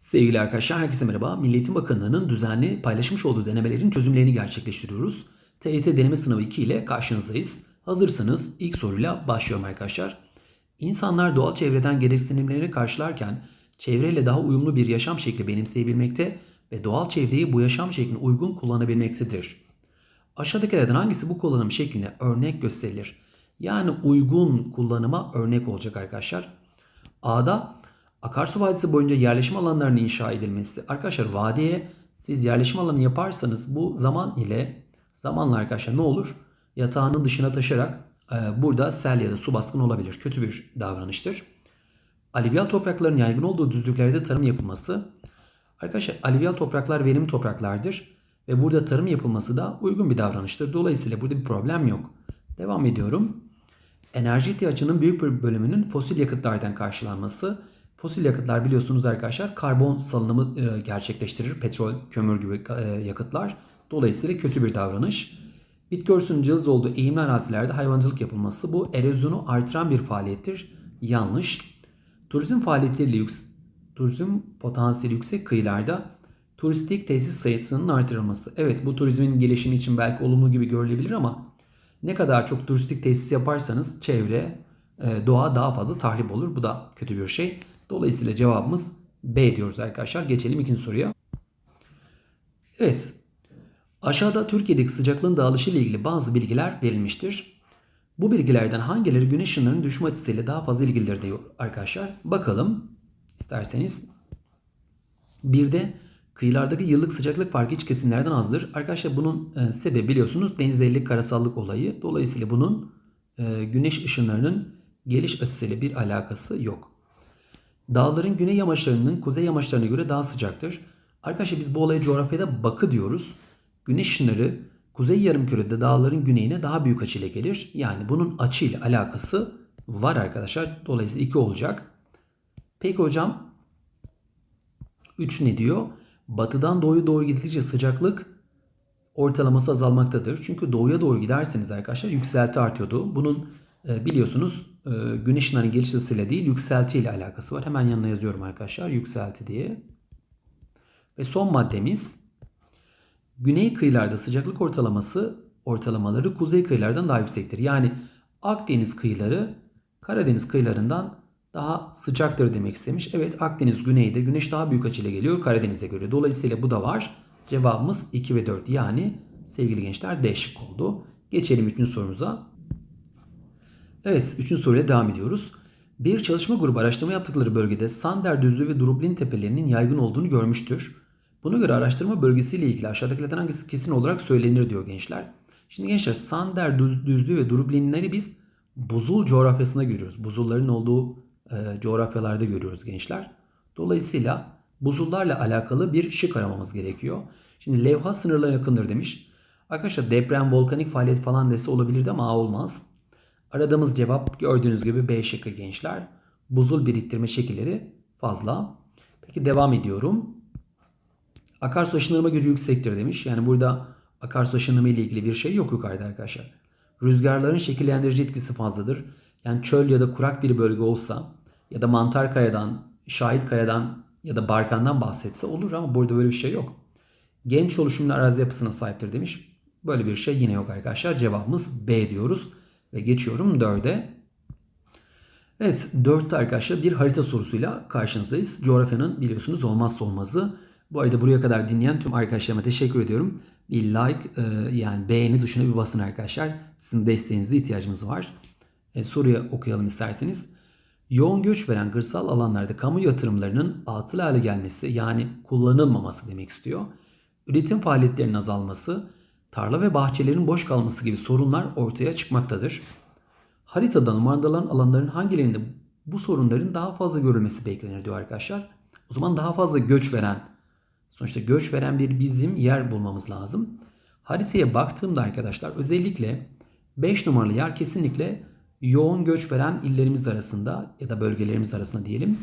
Sevgili arkadaşlar herkese merhaba. Milli Eğitim Bakanlığı'nın düzenli paylaşmış olduğu denemelerin çözümlerini gerçekleştiriyoruz. TYT deneme sınavı 2 ile karşınızdayız. Hazırsanız ilk soruyla başlıyorum arkadaşlar. İnsanlar doğal çevreden gereksinimlerini karşılarken çevreyle daha uyumlu bir yaşam şekli benimseyebilmekte ve doğal çevreyi bu yaşam şekline uygun kullanabilmektedir. Aşağıdakilerden hangisi bu kullanım şekline örnek gösterilir? Yani uygun kullanıma örnek olacak arkadaşlar. A'da akarsu vadisi boyunca yerleşim alanlarının inşa edilmesi. Arkadaşlar vadiye siz yerleşim alanı yaparsanız bu zaman ile zamanla arkadaşlar ne olur? Yatağının dışına taşarak e, burada sel ya da su baskını olabilir. Kötü bir davranıştır. Alüvyal toprakların yaygın olduğu düzlüklerde tarım yapılması. Arkadaşlar alüvyal topraklar verimli topraklardır ve burada tarım yapılması da uygun bir davranıştır. Dolayısıyla burada bir problem yok. Devam ediyorum. Enerji ihtiyacının büyük bir bölümünün fosil yakıtlardan karşılanması. Fosil yakıtlar biliyorsunuz arkadaşlar karbon salınımı e, gerçekleştirir. Petrol, kömür gibi e, yakıtlar. Dolayısıyla kötü bir davranış. Bitki örtüsünün cılız olduğu eğimli arazilerde hayvancılık yapılması bu erozyonu artıran bir faaliyettir. Yanlış. Turizm faaliyetleriyle yüks turizm potansiyeli yüksek kıyılarda turistik tesis sayısının artırılması. Evet bu turizmin gelişimi için belki olumlu gibi görülebilir ama ne kadar çok turistik tesis yaparsanız çevre, e, doğa daha fazla tahrip olur. Bu da kötü bir şey. Dolayısıyla cevabımız B diyoruz arkadaşlar. Geçelim ikinci soruya. Evet. Aşağıda Türkiye'deki sıcaklığın dağılışı ile ilgili bazı bilgiler verilmiştir. Bu bilgilerden hangileri güneş ışınlarının düşme açısıyla daha fazla ilgilidir diyor arkadaşlar. Bakalım isterseniz. Bir de kıyılardaki yıllık sıcaklık farkı iç kesimlerden azdır. Arkadaşlar bunun e, sebebi biliyorsunuz denizdelik karasallık olayı. Dolayısıyla bunun e, güneş ışınlarının geliş açısıyla bir alakası yok. Dağların güney yamaçlarının kuzey yamaçlarına göre daha sıcaktır. Arkadaşlar biz bu olaya coğrafyada bakı diyoruz. Güneş ışınları kuzey yarımkürede dağların güneyine daha büyük açıyla gelir. Yani bunun açıyla alakası var arkadaşlar. Dolayısıyla 2 olacak. Peki hocam 3 ne diyor? Batıdan doğuya doğru gidildikçe sıcaklık ortalaması azalmaktadır. Çünkü doğuya doğru giderseniz arkadaşlar yükselti artıyordu. Bunun e, biliyorsunuz e, güneş ışınlarının geliş değil yükselti ile alakası var. Hemen yanına yazıyorum arkadaşlar yükselti diye. Ve son maddemiz güney kıyılarda sıcaklık ortalaması ortalamaları kuzey kıyılardan daha yüksektir. Yani Akdeniz kıyıları Karadeniz kıyılarından daha sıcaktır demek istemiş. Evet Akdeniz güneyde güneş daha büyük açıyla geliyor Karadeniz'e göre. Dolayısıyla bu da var. Cevabımız 2 ve 4 yani sevgili gençler D oldu. Geçelim 3. sorumuza. Evet 3. soruya devam ediyoruz. Bir çalışma grubu araştırma yaptıkları bölgede Sander Düzlüğü ve Durublin tepelerinin yaygın olduğunu görmüştür. Buna göre araştırma bölgesiyle ilgili aşağıdakilerden hangisi kesin olarak söylenir diyor gençler. Şimdi gençler Sander Düzlüğü ve Durublinleri biz buzul coğrafyasında görüyoruz. Buzulların olduğu e, coğrafyalarda görüyoruz gençler. Dolayısıyla buzullarla alakalı bir şık aramamız gerekiyor. Şimdi levha sınırlarına yakındır demiş. Arkadaşlar deprem, volkanik faaliyet falan dese olabilirdi ama olmaz. Aradığımız cevap gördüğünüz gibi B şıkkı gençler. Buzul biriktirme şekilleri fazla. Peki devam ediyorum. Akarsu aşınırma gücü yüksektir demiş. Yani burada akarsu aşınımı ile ilgili bir şey yok yukarıda arkadaşlar. Rüzgarların şekillendirici etkisi fazladır. Yani çöl ya da kurak bir bölge olsa ya da mantar kayadan, şahit kayadan ya da barkandan bahsetse olur ama burada böyle bir şey yok. Genç oluşumlu arazi yapısına sahiptir demiş. Böyle bir şey yine yok arkadaşlar. Cevabımız B diyoruz. Ve geçiyorum 4'e. Evet 4'te arkadaşlar bir harita sorusuyla karşınızdayız. Coğrafyanın biliyorsunuz olmazsa olmazı. Bu arada buraya kadar dinleyen tüm arkadaşlarıma teşekkür ediyorum. Bir like e, yani beğeni tuşuna bir basın arkadaşlar. Sizin desteğinize ihtiyacımız var. E, soruyu okuyalım isterseniz. Yoğun göç veren kırsal alanlarda kamu yatırımlarının atıl hale gelmesi yani kullanılmaması demek istiyor. Üretim faaliyetlerinin azalması, tarla ve bahçelerin boş kalması gibi sorunlar ortaya çıkmaktadır. Haritada numaralan alanların hangilerinde bu sorunların daha fazla görülmesi beklenir diyor arkadaşlar. O zaman daha fazla göç veren, sonuçta göç veren bir bizim yer bulmamız lazım. Haritaya baktığımda arkadaşlar özellikle 5 numaralı yer kesinlikle yoğun göç veren illerimiz arasında ya da bölgelerimiz arasında diyelim.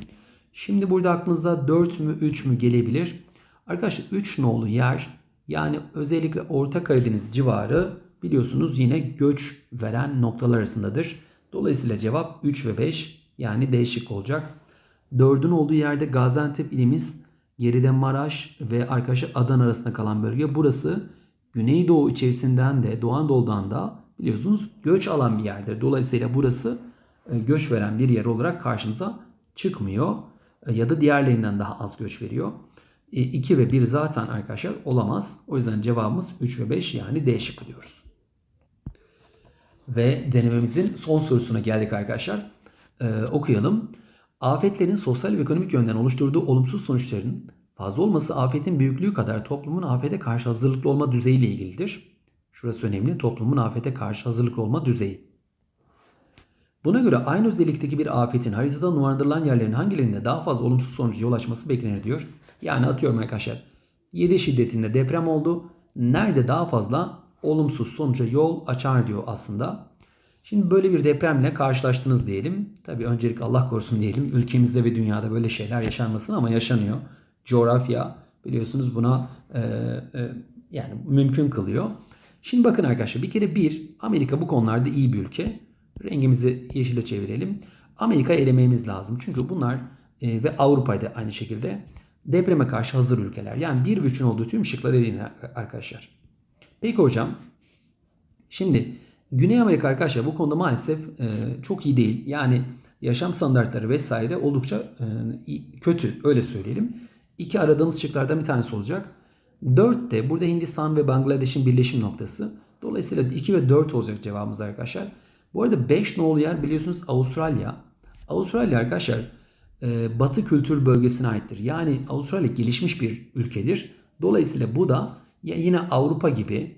Şimdi burada aklınızda 4 mü 3 mü gelebilir. Arkadaşlar 3 nolu yer yani özellikle Orta Karadeniz civarı biliyorsunuz yine göç veren noktalar arasındadır. Dolayısıyla cevap 3 ve 5 yani değişik olacak. 4'ün olduğu yerde Gaziantep ilimiz Geride Maraş ve arkadaşlar Adana arasında kalan bölge. Burası Güneydoğu içerisinden de Doğu Anadolu'dan da biliyorsunuz göç alan bir yerdir. Dolayısıyla burası e, göç veren bir yer olarak karşımıza çıkmıyor. E, Ya da diğerlerinden daha az göç veriyor. 2 ve 1 zaten arkadaşlar olamaz. O yüzden cevabımız 3 ve 5 yani D şıkkı diyoruz. Ve denememizin son sorusuna geldik arkadaşlar. Ee, okuyalım. Afetlerin sosyal ve ekonomik yönden oluşturduğu olumsuz sonuçların fazla olması afetin büyüklüğü kadar toplumun afete karşı hazırlıklı olma düzeyiyle ilgilidir. Şurası önemli. Toplumun afete karşı hazırlıklı olma düzeyi. Buna göre aynı özellikteki bir afetin haritada numaralandırılan yerlerin hangilerinde daha fazla olumsuz sonuca yol açması beklenir diyor. Yani atıyorum arkadaşlar 7 şiddetinde deprem oldu. Nerede daha fazla olumsuz sonuca yol açar diyor aslında. Şimdi böyle bir depremle karşılaştınız diyelim. Tabii öncelik Allah korusun diyelim. Ülkemizde ve dünyada böyle şeyler yaşanmasın ama yaşanıyor. Coğrafya biliyorsunuz buna e, e, yani mümkün kılıyor. Şimdi bakın arkadaşlar bir kere bir Amerika bu konularda iyi bir ülke. Rengimizi yeşile çevirelim. Amerika elememiz lazım. Çünkü bunlar e, ve Avrupa'da aynı şekilde depreme karşı hazır ülkeler. Yani bir ve üçün olduğu tüm şıkları eleyin arkadaşlar. Peki hocam Şimdi Güney Amerika arkadaşlar bu konuda maalesef e, çok iyi değil. Yani yaşam standartları vesaire oldukça e, kötü öyle söyleyelim. İki aradığımız şıklardan bir tanesi olacak. 4 de burada Hindistan ve Bangladeş'in birleşim noktası. Dolayısıyla 2 ve 4 olacak cevabımız arkadaşlar. Bu arada 5 nolu yer biliyorsunuz Avustralya. Avustralya arkadaşlar e, batı kültür bölgesine aittir. Yani Avustralya gelişmiş bir ülkedir. Dolayısıyla bu da yine Avrupa gibi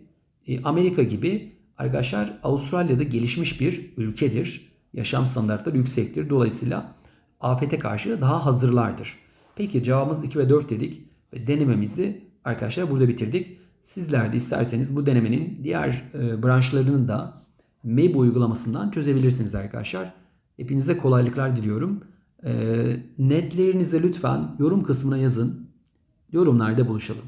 e, Amerika gibi arkadaşlar Avustralya'da gelişmiş bir ülkedir. Yaşam standartları yüksektir. Dolayısıyla afete karşı daha hazırlardır. Peki cevabımız 2 ve 4 dedik ve denememizi arkadaşlar burada bitirdik. Sizler de isterseniz bu denemenin diğer e, branşlarını da MEB uygulamasından çözebilirsiniz arkadaşlar. Hepinize kolaylıklar diliyorum. E, netlerinizi lütfen yorum kısmına yazın. Yorumlarda buluşalım.